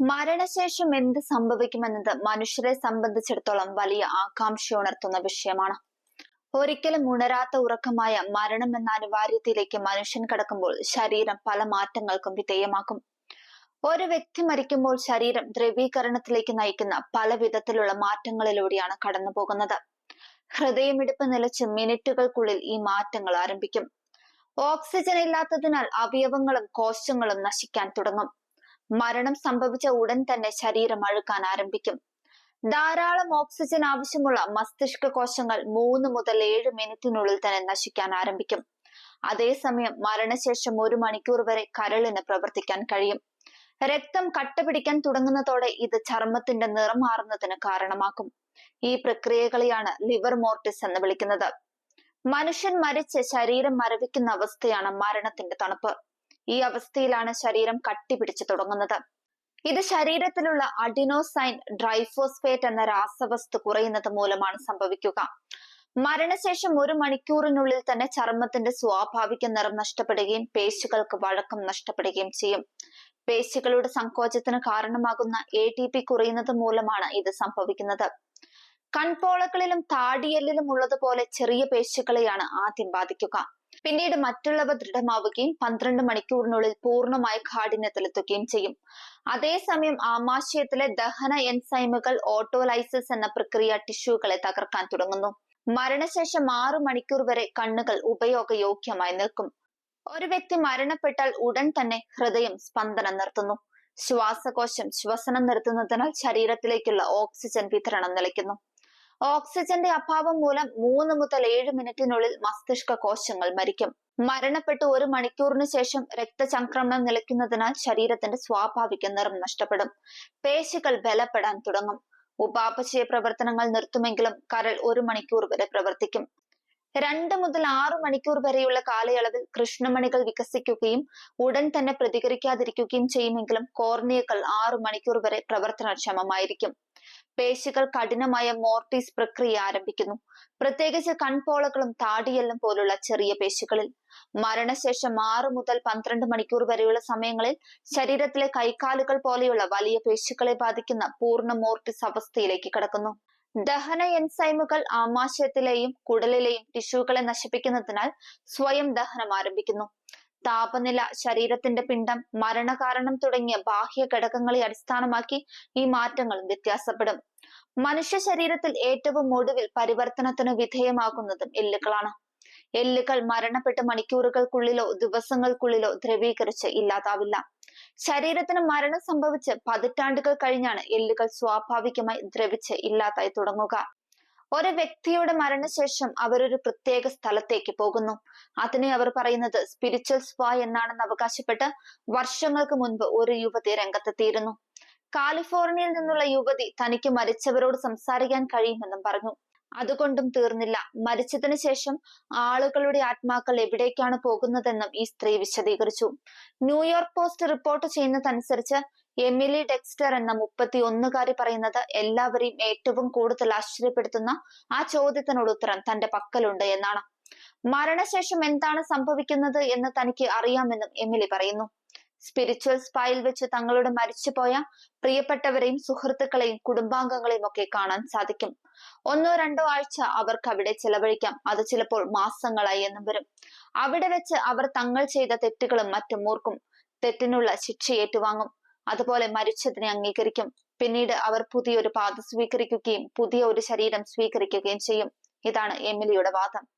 മരണശേഷം എന്ത് സംഭവിക്കുമെന്നത് മനുഷ്യരെ സംബന്ധിച്ചിടത്തോളം വലിയ ആകാംക്ഷ ഉണർത്തുന്ന വിഷയമാണ്. ഒരിക്കലും ഉണരാത്ത ഉറക്കമായ മരണം എന്ന അനിവാര്യതയിലേക്ക് മനുഷ്യൻ കടക്കുമ്പോൾ ശരീരം പല മാറ്റങ്ങൾക്കും വിധേയമാക്കും. ഒരു വ്യക്തി മരിക്കുമ്പോൾ ശരീരം ദ്രവീകരണത്തിലേക്ക് നയിക്കുന്ന പല വിധത്തിലുള്ള മാറ്റങ്ങളിലൂടെയാണ് കടന്നു പോകുന്നത് ഹൃദയമിടിപ്പ് നിലച്ച് മിനിറ്റുകൾക്കുള്ളിൽ ഈ മാറ്റങ്ങൾ ആരംഭിക്കും. ഓക്സിജൻ ഇല്ലാത്തതിനാൽ അവയവങ്ങളും കോശങ്ങളും നശിക്കാൻ തുടങ്ങും. മരണം സംഭവിച്ച ഉടൻ തന്നെ ശരീരം അഴുക്കാൻ ആരംഭിക്കും. ധാരാളം ഓക്സിജൻ ആവശ്യമുള്ള മസ്തിഷ്ക കോശങ്ങൾ മൂന്ന് മുതൽ ഏഴ് മിനിറ്റിനുള്ളിൽ തന്നെ നശിക്കാൻ ആരംഭിക്കും. അതേസമയം മരണശേഷം ഒരു മണിക്കൂർ വരെ കരളിന് പ്രവർത്തിക്കാൻ കഴിയും. രക്തം കട്ടപിടിക്കാൻ തുടങ്ങുന്നതോടെ ഇത് ചർമ്മത്തിന്റെ നിറം മാറുന്നതിന് കാരണമാക്കും ഈ പ്രക്രിയകളെയാണ് ലിവർ മോർട്ടിസ് എന്ന് വിളിക്കുന്നത്. മനുഷ്യൻ മരിച്ച് ശരീരം മരവിക്കുന്ന അവസ്ഥയാണ് മരണത്തിന്റെ തണുപ്പ്. ഈ അവസ്ഥയിലാണ് ശരീരം കട്ടിപിടിച്ചു തുടങ്ങുന്നത്. ഇത് ശരീരത്തിലുള്ള അഡിനോസൈൻ ഡ്രൈഫോസ്ഫേറ്റ് എന്ന രാസവസ്തു കുറയുന്നത് മൂലമാണ് സംഭവിക്കുക. മരണശേഷം ഒരു മണിക്കൂറിനുള്ളിൽ തന്നെ ചർമ്മത്തിന്റെ സ്വാഭാവിക നിറം നഷ്ടപ്പെടുകയും പേശികൾക്ക് വഴക്കം നഷ്ടപ്പെടുകയും ചെയ്യും. പേശികളുടെ സങ്കോചത്തിന് കാരണമാകുന്ന എ ടി പി കുറയുന്നത് മൂലമാണ് ഇത് സംഭവിക്കുന്നത്. കൺപോളകളിലും താടിയെല്ലിലും ഉള്ളതുപോലെ ചെറിയ പേശികളെയാണ് ആദ്യം ബാധിക്കുക. പിന്നീട് മറ്റുള്ളവ ദൃഢമാവുകയും പന്ത്രണ്ട് മണിക്കൂറിനുള്ളിൽ പൂർണമായി കാഠിന്യത്തിലെത്തുകയും ചെയ്യും. അതേസമയം ആമാശയത്തിലെ ദഹന എൻസൈമുകൾ ഓട്ടോലൈസിസ് എന്ന പ്രക്രിയ ടിഷ്യൂകളെ തകർക്കാൻ തുടങ്ങുന്നു. മരണശേഷം ആറു മണിക്കൂർ വരെ കണ്ണുകൾ ഉപയോഗയോഗ്യമായി നിൽക്കും. ഒരു വ്യക്തി മരണപ്പെട്ടാൽ ഉടൻ തന്നെ ഹൃദയം സ്പന്ദനം നിർത്തുന്നു. ശ്വാസകോശം ശ്വസനം നിർത്തുന്നതിനാൽ ശരീരത്തിലേക്കുള്ള ഓക്സിജൻ വിതരണം നിലയ്ക്കുന്നു. ഓക്സിജന്റെ അഭാവം മൂലം മൂന്ന് മുതൽ ഏഴ് മിനിറ്റിനുള്ളിൽ മസ്തിഷ്ക കോശങ്ങൾ മരിക്കും. മരണപ്പെട്ട് ഒരു മണിക്കൂറിന് ശേഷം രക്തചംക്രമണം നിലയ്ക്കുന്നതിനാൽ ശരീരത്തിന്റെ സ്വാഭാവിക നിറം നഷ്ടപ്പെടും. പേശികൾ ബലപ്പെടാൻ തുടങ്ങും. ഉപാപചയ പ്രവർത്തനങ്ങൾ നിർത്തുമെങ്കിലും കരൾ ഒരു മണിക്കൂർ വരെ പ്രവർത്തിക്കും. രണ്ട് മുതൽ ആറു മണിക്കൂർ വരെയുള്ള കാലയളവിൽ കൃഷ്ണമണികൾ വികസിക്കുകയും ഉടൻ തന്നെ പ്രതികരിക്കാതിരിക്കുകയും ചെയ്യുമെങ്കിലും കോർണിയകൾ ആറു മണിക്കൂർ വരെ പ്രവർത്തനക്ഷമമായിരിക്കും. പേശികൾ കഠിനമായ മോർട്ടീസ് പ്രക്രിയ ആരംഭിക്കുന്നു. പ്രത്യേകിച്ച് കൺപോളകളും താടിയെല്ലും പോലുള്ള ചെറിയ പേശികളിൽ. മരണശേഷം ആറ് മുതൽ പന്ത്രണ്ട് മണിക്കൂർ വരെയുള്ള സമയങ്ങളിൽ ശരീരത്തിലെ കൈക്കാലുകൾ പോലെയുള്ള വലിയ പേശികളെ ബാധിക്കുന്ന പൂർണ മോർട്ടിസ് അവസ്ഥയിലേക്ക് കടക്കുന്നു. ദഹന എൻസൈമുകൾ ആമാശയത്തിലെയും കുടലിലെയും ടിഷ്യൂകളെ നശിപ്പിക്കുന്നതിനാൽ സ്വയം ദഹനം ആരംഭിക്കുന്നു. താപനില ശരീരത്തിന്റെ പിണ്ഡം മരണകാരണം തുടങ്ങിയ ബാഹ്യ ഘടകങ്ങളെ അടിസ്ഥാനമാക്കി ഈ മാറ്റങ്ങൾ വ്യത്യാസപ്പെടും. മനുഷ്യ ശരീരത്തിൽ ഏറ്റവും ഒടുവിൽ പരിവർത്തനത്തിന് വിധേയമാകുന്നതും എല്ലുകളാണ്. എല്ലുകൾ മരണപ്പെട്ട മണിക്കൂറുകൾക്കുള്ളിലോ ദിവസങ്ങൾക്കുള്ളിലോ ദ്രവീകരിച്ച് ഇല്ലാതാവില്ല. ശരീരത്തിന് മരണം സംഭവിച്ച് പതിറ്റാണ്ടുകൾ കഴിഞ്ഞാണ് എല്ലുകൾ സ്വാഭാവികമായി ദ്രവിച്ച് ഇല്ലാതായി തുടങ്ങുക. ഒരു വ്യക്തിയുടെ മരണശേഷം അവരൊരു പ്രത്യേക സ്ഥലത്തേക്ക് പോകുന്നു. അതിനെ അവർ പറയുന്നത് സ്പിരിച്വൽ സ്വാ എന്നാണെന്ന് അവകാശപ്പെട്ട് വർഷങ്ങൾക്ക് മുൻപ് ഒരു യുവതി രംഗത്തെത്തിയിരുന്നു. കാലിഫോർണിയയിൽ നിന്നുള്ള യുവതി തനിക്ക് മരിച്ചവരോട് സംസാരിക്കാൻ കഴിയുമെന്നും പറഞ്ഞു. അതുകൊണ്ടും തീർന്നില്ല. മരിച്ചതിന് ശേഷം ആളുകളുടെ ആത്മാക്കൾ എവിടേക്കാണ് പോകുന്നതെന്നും ഈ സ്ത്രീ വിശദീകരിച്ചു. ന്യൂയോർക്ക് പോസ്റ്റ് റിപ്പോർട്ട് ചെയ്യുന്നതനുസരിച്ച് എമിലി ഡെക്സ്റ്റർ എന്ന മുപ്പത്തി ഒന്നുകാരി പറയുന്നത് എല്ലാവരെയും ഏറ്റവും കൂടുതൽ ആശ്ചര്യപ്പെടുത്തുന്ന ആ ചോദ്യത്തിനുള്ള ഉത്തരം തന്റെ പക്കലുണ്ട് എന്നാണ്. മരണശേഷം എന്താണ് സംഭവിക്കുന്നത് എന്ന് തനിക്ക് അറിയാമെന്നും എമിലി പറയുന്നു. സ്പിരിച്വൽ സ്പായിൽ വെച്ച് തങ്ങളുടെ മരിച്ചുപോയ പ്രിയപ്പെട്ടവരെയും സുഹൃത്തുക്കളെയും കുടുംബാംഗങ്ങളെയും ഒക്കെ കാണാൻ സാധിക്കും. ഒന്നോ രണ്ടോ ആഴ്ച അവർക്ക് അവിടെ ചെലവഴിക്കാം. അത് ചിലപ്പോൾ മാസങ്ങളായി എന്നും വരും. അവിടെ വെച്ച് അവർ തങ്ങൾ ചെയ്ത തെറ്റുകളും മറ്റും ഓർക്കും തെറ്റിനുള്ള ശിക്ഷ ഏറ്റുവാങ്ങും. അതുപോലെ മരിച്ചതിനെ അംഗീകരിക്കും. പിന്നീട് അവർ പുതിയൊരു പാത സ്വീകരിക്കുകയും പുതിയ ഒരു ശരീരം സ്വീകരിക്കുകയും ചെയ്യും. ഇതാണ് എമിലിയുടെ വാദം.